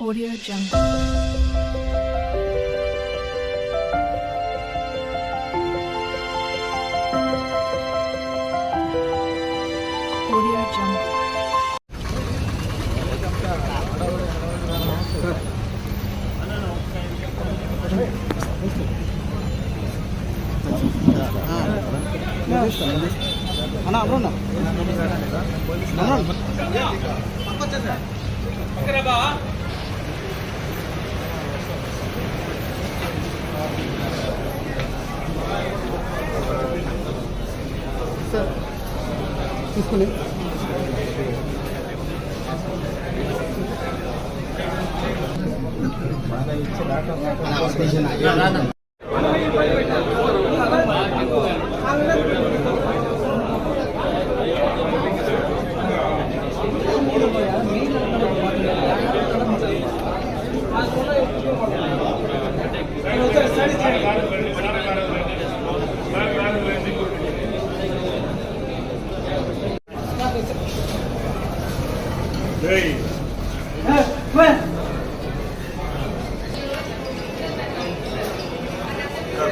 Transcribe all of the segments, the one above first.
Audio Jungle. Audio Jungle. అన్న 在，你过来。完了，你起来喝喝。那不是那药。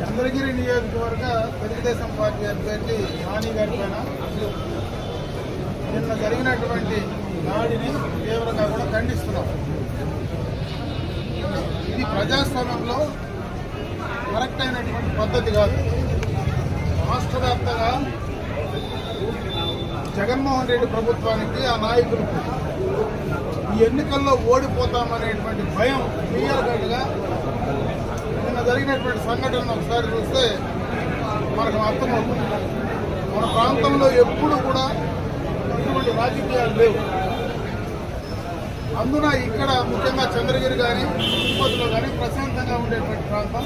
చంద్రగిరి నియోజకవర్గ Telugu Desam party అభ్యర్థి నాని గారి పైన నిన్న జరిగినటువంటి దాడిని తీవ్రంగా కూడా ఖండిస్తున్నాం. ఇది ప్రజాస్వామ్యంలో కరెక్ట్ అయినటువంటి పద్ధతి కాదు. రాష్ట్ర వ్యాప్తంగా జగన్మోహన్ రెడ్డి ప్రభుత్వానికి ఆ నాయకులకు ఈ ఎన్నికల్లో ఓడిపోతామనేటువంటి భయం క్లియర్ కట్గా నిన్న జరిగినటువంటి సంఘటన ఒకసారి చూస్తే మనకు అర్థమవుతుంది. మన ప్రాంతంలో ఎప్పుడు కూడా ఇటువంటి రాజకీయాలు లేవు. అందున ఇక్కడ ముఖ్యంగా చంద్రగిరి కానీ తిరుపతిలో కానీ ప్రశాంతంగా ఉండేటువంటి ప్రాంతం.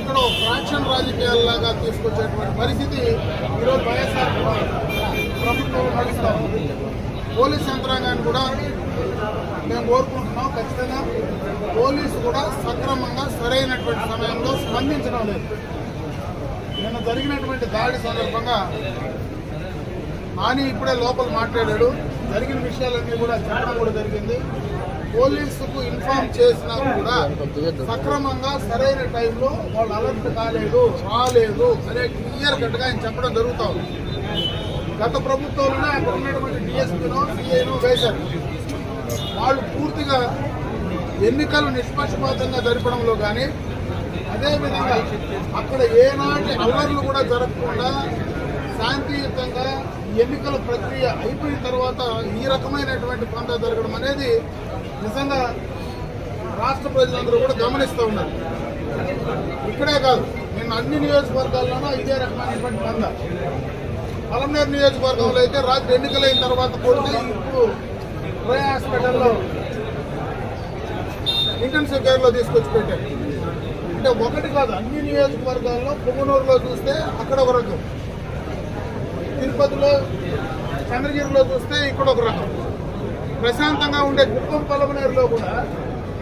ఇక్కడ ఒక ఫ్రాక్షన్ రాజకీయాల్లాగా తీసుకొచ్చేటువంటి పరిస్థితి ఈరోజు వైఎస్ఆర్ ప్రభుత్వం నడుస్తా ఉంది. పోలీస్ యంత్రాంగాన్ని కూడా మేము కోరుకుంటున్నాం ఖచ్చితంగా. పోలీసు కూడా సక్రమంగా సరైనటువంటి సమయంలో స్పందించడం లేదు. నిన్న జరిగినటువంటి దాడి సందర్భంగా నాని ఇప్పుడే లోపల మాట్లాడాడు. జరిగిన విషయాలన్నీ కూడా చెప్పడం కూడా జరిగింది. పోలీసుకు ఇన్ఫార్మ్ చేసినా కూడా సక్రమంగా సరైన టైంలో వాళ్ళు అలర్ట్ కాలేదు రాలేదు అనే క్లియర్ కట్గా ఆయన చెప్పడం జరుగుతా ఉంది. గత ప్రభుత్వంలోనే అక్కడ ఉన్నటువంటి డిఎస్పీనో సిఐనో వేశారు. వాళ్ళు పూర్తిగా ఎన్నికలు నిష్పక్షపాతంగా జరపడంలో కానీ అదేవిధంగా అక్కడ ఏనాటి అల్లర్లు కూడా జరగకుండా శాంతియుతంగా ఎన్నికల ప్రక్రియ అయిపోయిన తర్వాత ఈ రకమైనటువంటి పంట జరగడం అనేది నిజంగా రాష్ట్ర ప్రజలందరూ కూడా గమనిస్తూ ఉన్నారు. ఇక్కడే కాదు నేను అన్ని నియోజకవర్గాల్లోనూ ఇదే రకమైనటువంటి పంద పలమనేరు నియోజకవర్గంలో అయితే రాత్రి ఎన్నికలైన తర్వాత కొడితే ఇప్పుడు రోయ్ హాస్పిటల్లో ఇంటెన్సివ్ కేర్లో తీసుకొచ్చి పెట్టారు అంటే ఒకటి కాదు అన్ని నియోజకవర్గాల్లో పొంగనూరులో చూస్తే అక్కడ ఒక రకం. తిరుపతిలో చంద్రగిరిలో చూస్తే ఇక్కడ ఒక రకం. ప్రశాంతంగా ఉండే కుప్పం పలమనేరులో కూడా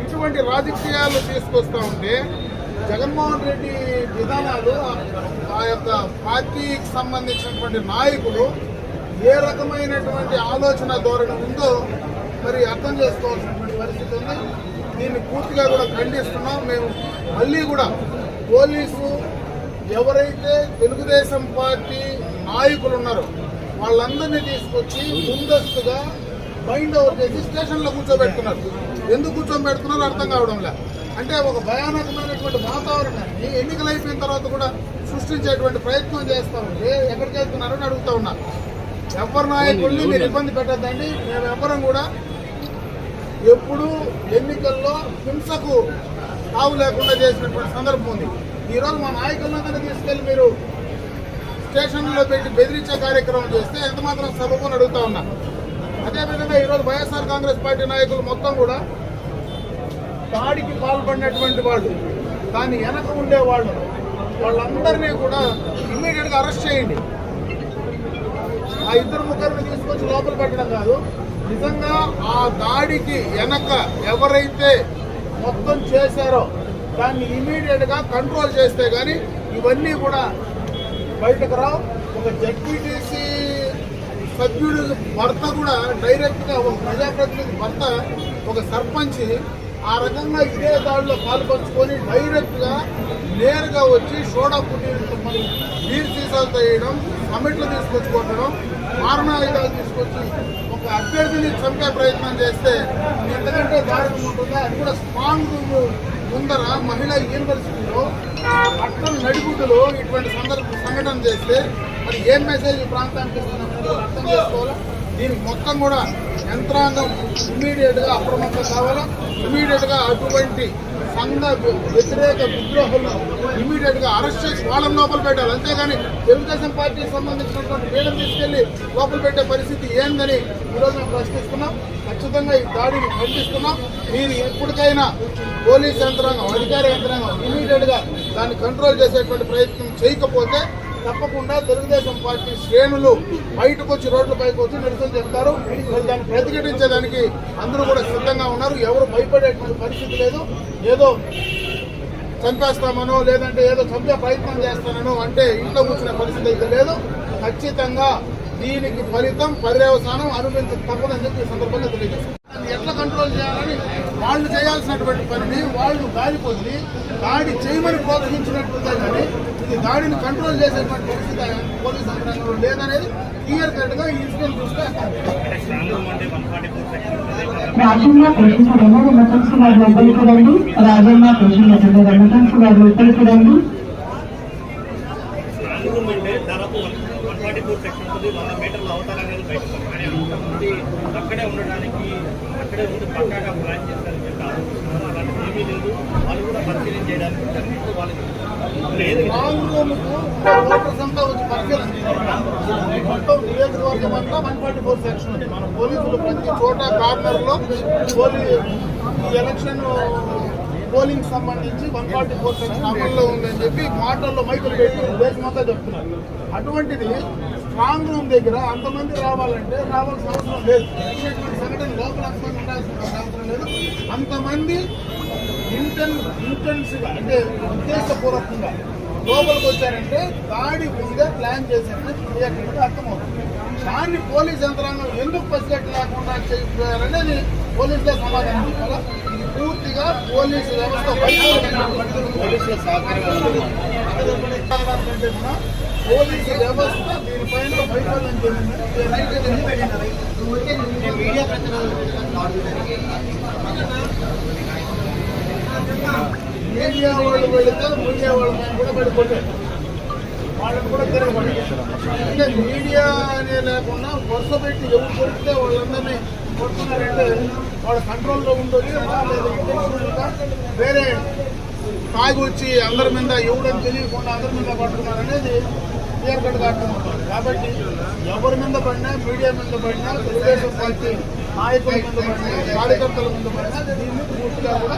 ఇటువంటి రాజకీయాలు తీసుకొస్తూ ఉంటే జగన్మోహన్ రెడ్డి విధానాలు ఆ యొక్క పార్టీకి సంబంధించినటువంటి నాయకులు ఏ రకమైనటువంటి ఆలోచన ధోరణి ఉందో మరి అర్థం చేసుకోవాల్సినటువంటి పరిస్థితి ఉంది. దీన్ని పూర్తిగా కూడా ఖండిస్తున్నాం. మేము మళ్ళీ కూడా పోలీసు ఎవరైతే తెలుగుదేశం పార్టీ నాయకులు ఉన్నారు. వాళ్ళందరినీ తీసుకొచ్చి ముందస్తుగా బైండ్ ఓవర్ చేసి స్టేషన్లో కూర్చోబెడుతున్నారు. ఎందుకు కూర్చోబెడుతున్నారో అర్థం కావడం లే అంటే ఒక భయానకమైనటువంటి వాతావరణాన్ని ఎన్నికలు అయిపోయిన తర్వాత కూడా సృష్టించేటువంటి ప్రయత్నం చేస్తా ఉంటే ఎక్కడికి వెళ్తున్నారని అడుగుతా ఉన్నారు ఎవరి నాయకుల్ని మీరు ఇబ్బంది పెట్టద్దండి. మేము ఎవరం కూడా ఎప్పుడు ఎన్నికల్లో హింసకు తావు లేకుండా చేసినటువంటి సందర్భం ఉంది. ఈరోజు మా నాయకులందరినీ తీసుకెళ్ళి మీరు స్టేషన్లో పెట్టి బెదిరించే కార్యక్రమం చేస్తే ఎంత మాత్రం సబబుని అడుగుతా ఉన్నా. అదేవిధంగా ఈరోజు వైఎస్ఆర్ కాంగ్రెస్ పార్టీ నాయకులు మొత్తం కూడా దాడికి పాల్పడినటువంటి వాళ్ళు దాని వెనక ఉండే వాళ్ళు వాళ్ళందరినీ కూడా ఇమ్మీడియట్గా అరెస్ట్ చేయండి. ఆ ఇద్దరు ముగ్గురిని తీసుకొచ్చి లోపల పెట్టడం కాదు. నిజంగా ఆ దాడికి వెనక ఎవరైతే మొత్తం చేశారో దాన్ని ఇమీడియట్గా కంట్రోల్ చేస్తే కానీ ఇవన్నీ కూడా బయటకు రావు ఒక జడ్పీటీసీ సభ్యుడు భర్త కూడా డైరెక్ట్గా ఒక ప్రజాప్రతినిధి భర్త ఒక సర్పంచ్ ఆ రకంగా ఇదే దాడిలో పాల్పంచుకొని డైరెక్ట్గా నేరుగా వచ్చి సోడా పుట్టిన మరి నీరు సీసాలు తేయడం కమిట్లు తీసుకొచ్చి మారణాయుధాలు తీసుకొచ్చి ఒక అభ్యర్థిని చంపే ప్రయత్నం చేస్తే ఎంతకంటే దారుణం ఉంటుందో అది కూడా స్ట్రాంగ్ ముందర మహిళా యూనివర్సిటీలో పట్టణ నడిగుడ్డులో ఇటువంటి సందర్భ సంఘటన చేస్తే మరి ఏం మెసేజ్ ప్రాంతానికి అర్థం చేసుకోవాలా? దీనికి మొత్తం కూడా యంత్రాంగం ఇమీడియట్గా అప్రమత్తం కావాలా? ఇమీడియట్గా అటువంటి సంఘ వ్యతిరేక విద్రోహులను ఇమీడియట్గా అరెస్ట్ చేసి వాళ్ళని లోపల పెట్టాలి. అంతేగాని తెలుగుదేశం పార్టీకి సంబంధించినటువంటి వీళ్ళని తీసుకెళ్ళి లోపల పెట్టే పరిస్థితి ఏందని ఈరోజు మేము ప్రశ్నిస్తున్నాం. ఖచ్చితంగా ఈ దాడిని ఖండిస్తున్నాం. మీరు ఎప్పటికైనా పోలీస్ యంత్రాంగం అధికార యంత్రాంగం ఇమీడియట్గా దాన్ని కంట్రోల్ చేసేటువంటి ప్రయత్నం చేయకపోతే తప్పకుండా తెలుగుదేశం పార్టీ శ్రేణులు బయటకు వచ్చి రోడ్లపైకి వచ్చి నిరసన చెప్తారు. మరి దాన్ని ప్రతిఘటించడానికి అందరూ కూడా సిద్ధంగా ఉన్నారు. ఎవరు భయపడేటువంటి పరిస్థితి లేదు. ఏదో చంపేస్తామనో లేదంటే ఏదో చంపే ప్రయత్నం చేస్తానో అంటే ఇంట్లో కూర్చునే పరిస్థితి అయితే లేదు. ఖచ్చితంగా దీనికి ఫలితం పర్యవసానం అనుభవించక తప్పదని చెప్పి ఈ సందర్భంగా తెలియజేస్తాను. దాన్ని ఎట్లా కంట్రోల్ చేయాలని వాళ్ళు చేయాల్సినటువంటి పనిని వాళ్ళు దాడి పొంది దాడి చేయమని ప్రోత్సహించినట్టుందే కానీ ఇది దాడిని కంట్రోల్ చేసేటువంటి పరిస్థితి పోలీస్ యంత్రాంగంలో లేదనేది క్లియర్ కట్గా ఈ ఇన్సిడెంట్ చూస్తే రాజన్న పేషెంట్ రెండు రెమిటెన్స్ గారు లోపలికి రండి రాజన్న పేషెంట్ రెండు రెమిటెన్స్ గారు లోపలికి రండి అంటే దాదాపు వన్ ఫార్టీ ఫోర్ సెక్షన్ ఉంది వంద మీటర్ల అవతల అనేది బయటకు కానీ అది అక్కడే ఉండడానికి అక్కడే ఉండి పక్కాగా ప్లాన్ చేస్తారని చెప్పి ఆలోచిస్తున్నారు అలాంటిది ఏమీ లేదు. వాళ్ళు కూడా పరిశీలన చేయడానికి వాళ్ళకి లేదు రూమ్కు రూమ్కు వచ్చి పరిశీలించారు మొత్తం నియోజకవర్గం అంతా వన్ ఫార్టీ ఫోర్ సెక్షన్ ఉంది మన పోలీసులు ప్రతి చోట కార్నర్ పోలీ ఈ ఎలక్షన్ పోలింగ్ సంబంధించి వన్ ఫార్టీ ఫోర్ సెక్షన్ అమల్లో ఉందని చెప్పి మాటల్లో మైకులు పెట్టి దేశం అంతా చెప్తున్నారు అటువంటిది స్ట్రాంగ్ రూమ్ దగ్గర అంతమంది రావాలంటే రావాల్సిన అవసరం లేదు జరిగినటువంటి సంఘటన లోపల అంతమంది ఉండాల్సిన అవసరం లేదు అంతమంది ఇంటెన్ ఇంటెన్స్గా అంటే ఉద్దేశపూర్వకంగా లోపలికి వచ్చారంటే దాడి ముందే ప్లాన్ చేశారని క్లియర్గా అర్థమవుతుంది. దాన్ని పోలీస్ యంత్రాంగం ఎందుకు పసిగట్టు లేకుండా చేయారనేది పోలీసులే సమాధానం చెప్పాలా ఇది పూర్తిగా పోలీసు వ్యవస్థ పోలీసుల పోలీసు వ్యవస్థ దీనిపైన వైఫల్యం చెందింది మీడియా ప్రతినిధులు మీడియా వాళ్ళు వెళితే మీడియా వాళ్ళ కూడా పడి వాళ్ళకి కూడా తిరగబడి అంటే మీడియా అనే లేకుండా వరుస పెట్టి ఎవరు కొడితే వాళ్ళందరినీ కొడుతున్నారంటే వాళ్ళ కంట్రోల్లో ఉంటుంది లేదా వేరే తాగి వచ్చి అందరి మీద ఎవడని తెలియకుండా అందరి మీద పడుతున్నారు అనేది క్లియర్ కట్గా కాబట్టి ఎవరి మీద పడినా మీడియా మీద పడినా తెలుగుదేశం పార్టీ నాయకుల ముందు పడినా కార్యకర్తల దీన్ని పూర్తిగా కూడా